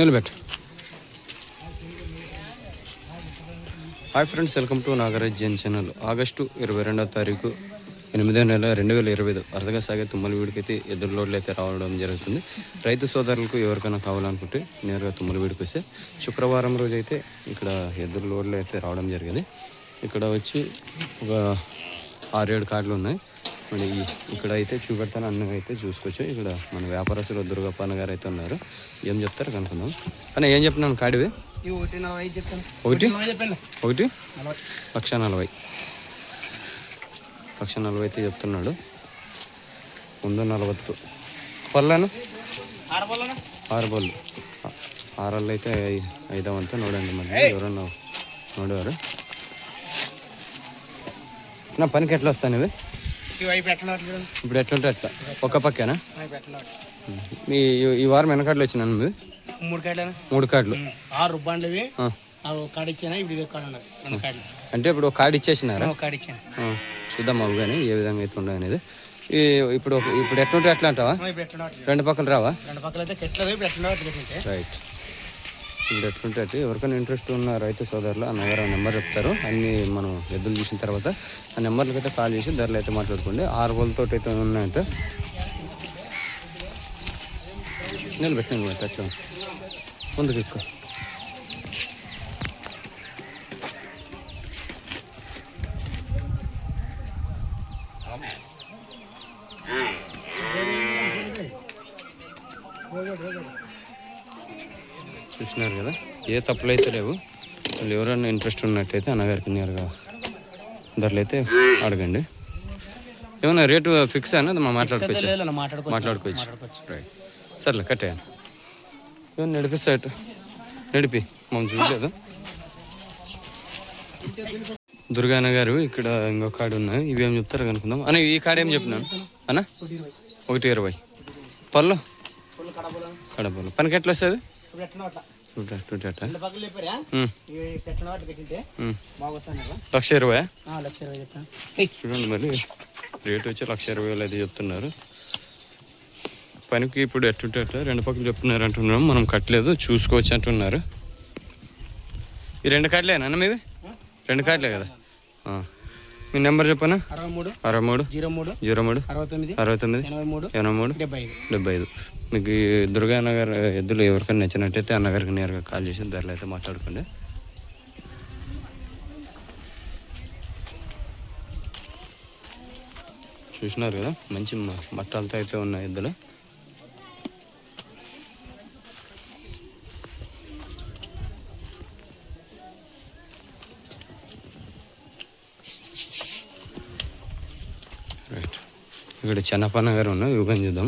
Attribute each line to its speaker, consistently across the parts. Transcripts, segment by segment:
Speaker 1: నిలబెట్టు. Hi friends welcome to Nagaraj Jain channel August ఇరవై రెండవ తారీఖు ఎనిమిదో నెల రెండు వేల ఇరవై ఐదు. అరదగా సాగే తుమ్మల వీడికైతే ఎదురు లోడ్లు అయితే రావడం జరుగుతుంది. రైతు సోదరులకు ఎవరికైనా కావాలనుకుంటే నేరుగా తుమ్మల వీడికి వస్తే శుక్రవారం రోజు అయితే ఇక్కడ ఎదురు లోడ్లు అయితే రావడం జరిగింది. ఇక్కడ వచ్చి ఒక ఆరేడు కార్డులు ఉన్నాయి. మరి ఈ- ఇక్కడ అయితే చూపెడతాను అన్నీ అయితే చూసుకోవచ్చు. ఇక్కడ మన వ్యాపారస్తులు దుర్గప్పన్న గారు అయితే ఉన్నారు. ఏం చెప్తారు కనుక్కుందాం. అన్న ఏం చెప్తున్నాను కాడివి?
Speaker 2: ఒకటి
Speaker 1: ఒకటి? లక్ష నలభై. లక్ష నలభై అయితే చెప్తున్నాడు. ముందు నలవత్తు పళ్ళను? ఆరు బళ్ళు ఆరళ్ళు అయితే ఐదవంతా నూడండి మరి. ఎవరన్నా నోడేవారు? నా పనికి ఎట్లా వస్తాను ఇవి ఇప్పుడు ఎట్లుంటే అట్లా. ఒక్క పక్కేనా? మీ ఈ- వారం వెనకాడలు వచ్చినాను ఇవి
Speaker 2: మూడు కాయలు
Speaker 1: మూడు కార్డులు.
Speaker 2: ఆరు రుబ్బాండ్లు ఇచ్చాను? ఇప్పుడు ఇది
Speaker 1: అంటే ఇప్పుడు ఒక కార్డు ఇచ్చేసినారా?
Speaker 2: ఇచ్చాను.
Speaker 1: చూద్దాం అవి కానీ ఏ విధంగా అయితే ఉండదు అనేది. ఈ ఇప్పుడు ఇప్పుడు ఎట్లుంటే ఎట్లా అంటావా రెండు పక్కలు రావా?
Speaker 2: రెండు పక్కల అయితే
Speaker 1: రైట్ ఇప్పుడు ఎట్లుంటే అటు ఎవరికైనా ఇంట్రెస్ట్ ఉన్న రైతు సోదరులు ఆ నగర నెంబర్ చెప్తారు. అన్ని మనం ఎద్దులు చూసిన తర్వాత ఆ నెంబర్లకి అయితే కాల్ చేసి ధరలు అయితే మాట్లాడుకోండి. ఆరు రోజులతో అయితే ఉన్నాయంటే. నిలబెట్టి నిలబెట్టి అట్లా ముందుకు ఎక్కువ. చూసినారు కదా? ఏ తప్పులు అయితే లేవు. వాళ్ళు ఎవరైనా ఇంట్రెస్ట్ ఉన్నట్టయితే అన్నగారికి నేరుగా ధరలు అయితే అడగండి. ఏమన్నా రేటు ఫిక్స్ అన్నది మా మాట్లాడుకోవచ్చు. మాట్లాడుకోవచ్చు. రైట్ సర్లే కట్టేయాలి ఏమన్నా నడిపిస్తా ఇటు నడిపి. మనం చూడలేదు. దుర్గాన గారు ఇక్కడ ఇంకొక కాడు ఉన్నాయి. ఇవి ఏం చెప్తారో కనుక్కుందాం. అని ఈ కాడ ఏం చెప్పినాను అన్న? ఒకటి ఇరవై. పళ్ళు? కడపలు పనికి ఎట్లా వస్తుంది? లక్ష ఇరవై? చూడండి మరి రేట్ వచ్చి లక్ష ఇరవై వేలు అయితే చెప్తున్నారు. పనికి ఇప్పుడు ఎట్టుంటే అట్లా రెండు పక్కలు చెప్తున్నారు అంటున్నాం. మనం కట్టలేదు చూసుకోవచ్చు అంటున్నారు. ఈ రెండు కార్డులేనా మీవి? రెండు కార్డులే కదా. మీ నెంబర్ చెప్పనా?
Speaker 2: అరవై మూడు
Speaker 1: అరవై మూడు
Speaker 2: జీరో మూడు
Speaker 1: జీరో మూడు
Speaker 2: అరవై తొమ్మిది
Speaker 1: అరవై తొమ్మిది
Speaker 2: ఎనభై మూడు
Speaker 1: ఎనభై మూడు
Speaker 2: డెబ్బై ఐదు.
Speaker 1: డెబ్బై ఐదు. మీకు దుర్గా నగర్ ఎద్దులు ఎవరికైనా నచ్చినట్టయితే అన్నగారికి నేరుగా కాల్ చేసి ధరలు అయితే మాట్లాడుకోండి. చూసినారు కదా మంచి మట్టాలతో అయితే ఉన్నాయి ఎద్దులు. ఇక్కడ చెన్నపన్న గారు ఉన్నాయి యోగం చూద్దాం.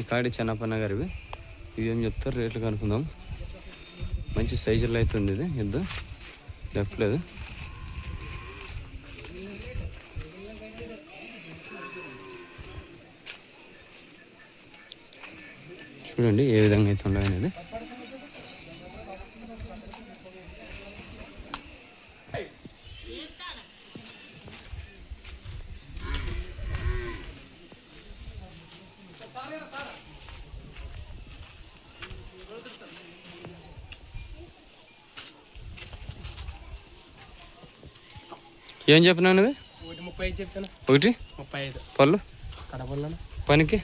Speaker 1: ఈ కాడి చెన్నపన్న గారివి. ఇవి ఏం చెప్తారు? రేట్లు కనుక్కుందాం. మంచి సైజులో అయితే ఉంది ఇది. ఎద్దు చెప్పలేదు చూడండి ఏ విధంగా అయితే ఉండదు అనేది ఏం చెప్పినావు నువ్వు?
Speaker 2: ఒకటి ముప్పై ఐదు చెప్తాను.
Speaker 1: ఒకటి?
Speaker 2: ముప్పై ఐదు.
Speaker 1: పళ్ళు?
Speaker 2: కడబోళ్ళను
Speaker 1: పనికి?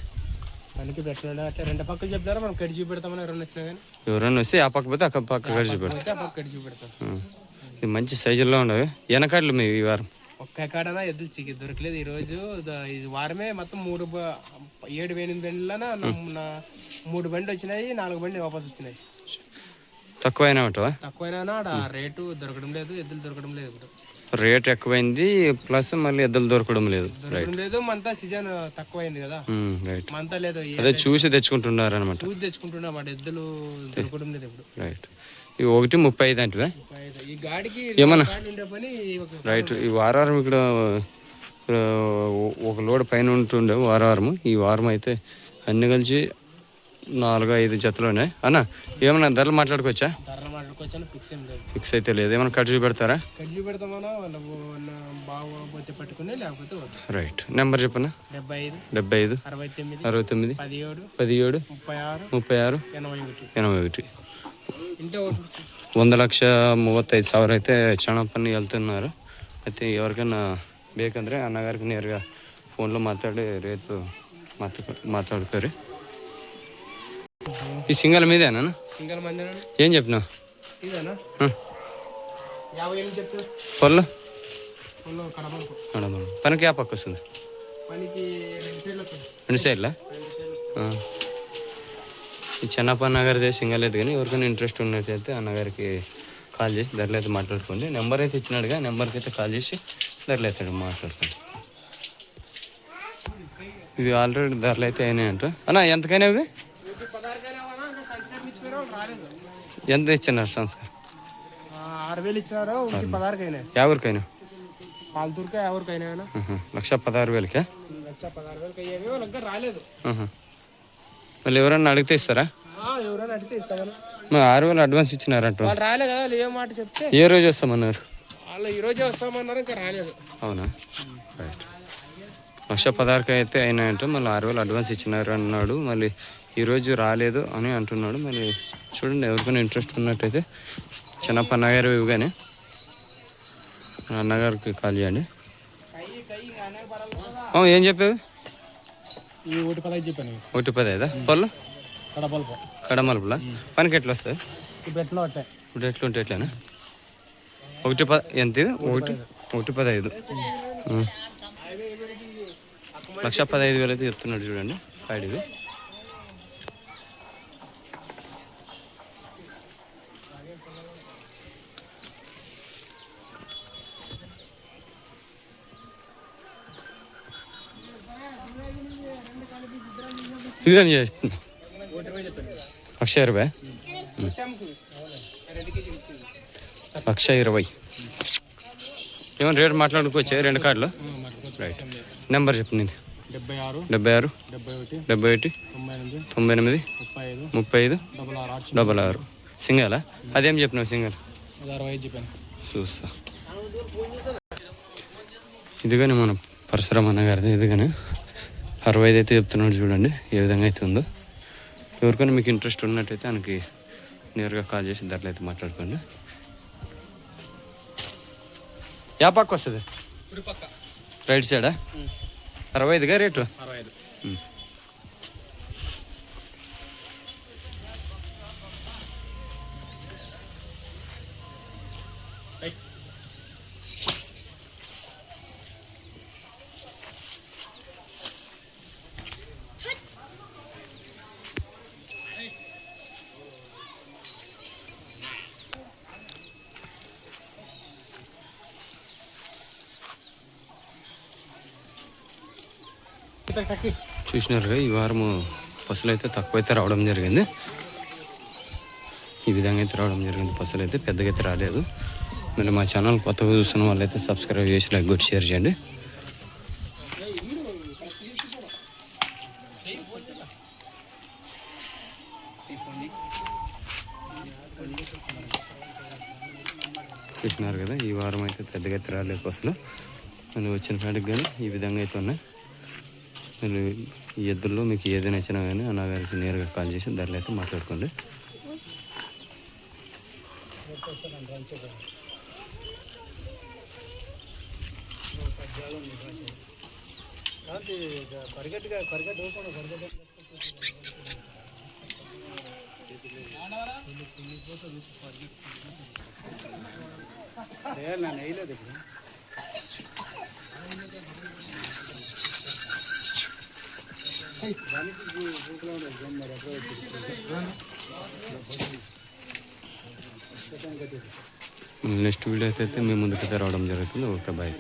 Speaker 2: పనికి అట్లా రెండు పక్కలు చెప్పారా మనం కడి చూపెడతామని ఎవరైనా వచ్చినా కానీ.
Speaker 1: ఎవరైనా వస్తే ఆ పక్క పోతే అక్క పక్క కలిసి పెడతాం
Speaker 2: పక్క కడి చూపెడతాం.
Speaker 1: ఆ. ఇది మంచి సైజుల్లో ఉండవు. వెనకాడలు మీ ఈ వారం.
Speaker 2: ఒక్క కాడనా? ఎద్దులు చిక్కి దొరకలేదు. ఈ రోజు ద- ఈ వారమే మొత్తం మూడు ఏడు ఎనిమిది బండ్లన? మూడు బండ్లు వచ్చినాయి. నాలుగు బండ్లు వాపస్ వచ్చినాయి.
Speaker 1: తక్కువైనా ఉంటావా
Speaker 2: తక్కువైనా రేటు దొరకడం లేదు. ఎద్దులు దొరకడం లేదు ఇప్పుడు.
Speaker 1: రేట్ ఎక్కువైంది ప్లస్ మళ్ళీ ఎద్దులు దొరకడం లేదు.
Speaker 2: లేదు మంతా సీజన్ తక్కువైంది కదా.
Speaker 1: రైట్
Speaker 2: మంతా లేదు
Speaker 1: అదే చూసి తెచ్చుకుంటున్నారు అనమాట
Speaker 2: చూసి తెచ్చుకుంటున్నా ఎద్దులు దొరకడం లేదు ఇప్పుడు.
Speaker 1: రైట్ ఇవి ఒకటి ముప్పై ఐదు అంటే.
Speaker 2: ఈ గాడికి
Speaker 1: ఏమన్నా? రైట్ ఈ వారం ఇక్కడ ఒక లోడ్ పైన ఉంటుండే వారం ఈ వారం అయితే అన్ని కలిసి నాలుగు ఐదు జతలు ఉన్నాయి అన్న ఏమన్నా ధరలు మాట్లాడుకోవచ్చా
Speaker 2: ధరలు మాట్లాడుకోవచ్చాను ఫిక్స్ ఏం లేదు
Speaker 1: ఫిక్స్ అయితే లేదు ఏమైనా కట్ పెడతారా
Speaker 2: కడ్జీ పెడతామన్నా వాళ్ళకు బాగోపోతే పట్టుకుని లేకపోతే వద్దు
Speaker 1: రైట్ నెంబర్ చెప్పనా
Speaker 2: డెబ్బై ఐదు
Speaker 1: డెబ్బై ఐదు
Speaker 2: అరవై తొమ్మిది
Speaker 1: అరవై తొమ్మిది
Speaker 2: పదిహేడు
Speaker 1: పదిహేడు
Speaker 2: ముప్పై ఆరు
Speaker 1: ముప్పై ఆరు
Speaker 2: ఎనభై ఒకటి
Speaker 1: ఎనభై ఒకటి
Speaker 2: ఇంటే ఒకటి
Speaker 1: వంద లక్ష ಮೂವತ್ತೈದು ಸಾವಿರ అయితే క్షణపని వెళ్తున్నారు అయితే ఎవరికైనా ಬೇಕಂದ್ರೆ అన్నగారికి నేరుగా ఫోన్లో మాట్లాడి రేపు మాట్లా మాట్లాడుకోరు ఈ సింగల్ మీదేనా?
Speaker 2: సింగల్
Speaker 1: ఏం చెప్పినావు?
Speaker 2: కడపలకు
Speaker 1: పనికి ఆ పక్క వస్తుంది.
Speaker 2: రెండు సైడ్లు.
Speaker 1: ఈ చెన్నప్ప అన్నగారిదే సింగల్ అయితే కానీ ఎవరికైనా ఇంట్రెస్ట్ ఉన్నట్టయితే అన్నగారికి కాల్ చేసి ధరలు అయితే మాట్లాడుకోండి. నెంబర్ అయితే ఇచ్చినాడుగా నెంబర్కి అయితే కాల్ చేసి ధరలు అయితే మాట్లాడుకోండి. ఇవి ఆల్రెడీ ధరలు అయితే అయినాయంట. అన్న ఎంతకైనా ఇవి? ఎంత ఇచ్చినారు సంస్కార్?
Speaker 2: ఆరు వేలు ఇచ్చినారు పాలతూరుకే.
Speaker 1: లక్ష పదహారు వేలకే?
Speaker 2: లక్ష పదహారు వేలకి. అయ్యేవి వాళ్ళ దగ్గర రాలేదు.
Speaker 1: ఆహా. మళ్ళీ ఎవరన్నా అడిగితే ఇస్తారా?
Speaker 2: ఎవరైనా అడిగితే
Speaker 1: ఆరు వేలు అడ్వాన్స్ ఇచ్చినారంట.
Speaker 2: వాళ్ళు కదా ఏ మాట చెప్తే.
Speaker 1: ఏ రోజు వస్తామన్నారు?
Speaker 2: వాళ్ళు ఈ రోజే వస్తామన్నారు ఇంకా రాలేదు.
Speaker 1: అవునా? రైట్. లక్ష పదహారుకి అయితే అయినాయంటే మళ్ళీ ఆరు వేలు అడ్వాన్స్ ఇచ్చినారు అన్నాడు మళ్ళీ ఈరోజు రాలేదు అని అంటున్నాడు. మళ్ళీ చూడండి ఎవరికైనా ఇంట్రెస్ట్ ఉన్నట్టయితే చిన్నప్ప అన్నగారు ఇవ్వగానే అన్నగారికి కాల్ చేయండి. ఏం చెప్పేవి?
Speaker 2: ఒకటి
Speaker 1: పది ఐదా పళ్ళు? కడమలుపులా పనికి ఎట్లా వస్తాయి
Speaker 2: ఇప్పుడు ఎట్లా
Speaker 1: ఎట్లుంటే ఎట్లానా? ఒకటి ప ఎంత? ఒకటి ఒకటి పదహైదు. లక్ష పదహైదు వేలు అయితే చెప్తున్నాడు చూడండి పాడివి ఇవేం చేస్తున్నా లక్ష ఇరవై. లక్ష ఇరవై. ఏమైనా రేటు మాట్లాడుకోవచ్చా? రెండు కార్డులు? రైట్. నెంబర్ చెప్పు నీది.
Speaker 2: డెబ్బై ఆరు
Speaker 1: డెబ్బై ఆరు
Speaker 2: డెబ్బై ఒకటి
Speaker 1: డెబ్బై ఒకటి
Speaker 2: తొంభై ఎనిమిది ముప్పై ఐదు
Speaker 1: ముప్పై ఐదు
Speaker 2: డబల్ ఆరు
Speaker 1: సింగలా? అదేం చెప్పినావు సింగల్? చూస్తా. ఇదిగానే మన పరశురామ్ అన్న గారిది ఇదిగానే. అరవై ఐదు అయితే చెప్తున్నాడు చూడండి ఏ విధంగా అయితే ఉందో. ఎవరికైనా మీకు ఇంట్రెస్ట్ ఉన్నట్టయితే ఆయనకి నేరుగా కాల్ చేసి ధరలు అయితే మాట్లాడుకోండి. యా పక్క వస్తుంది. రైట్ సైడా అరవై ఐదుగా రేటు?
Speaker 2: అరవై ఐదు.
Speaker 1: చూసినారుగా ఈ వారం పసులు అయితే తక్కువ అయితే రావడం జరిగింది. ఈ విధంగా అయితే రావడం జరిగింది. పసులు అయితే పెద్దగా అయితే రాలేదు. మళ్ళీ మా ఛానల్ కొత్తగా చూస్తున్న వాళ్ళైతే సబ్స్క్రైబ్ చేసి లైక్ కొట్టి షేర్ చేయండి. చూసినారు కదా ఈ వారం అయితే పెద్దగా అయితే రాలేదు పసులు మళ్ళీ వచ్చిన కాడికి కానీ ఈ విధంగా అయితే ఉన్నాయి. మీరు ఈ ఎద్దుల్లో మీకు ఏది నచ్చినా కానీ అన్నగారికి నేరుగా కాల్ చేసి ధరలు అయితే మాట్లాడుకోండి. నెక్స్ట్ వీడియో అయితే మేము ముందుకైతే రావడం జరుగుతుంది ఓకే బాయ్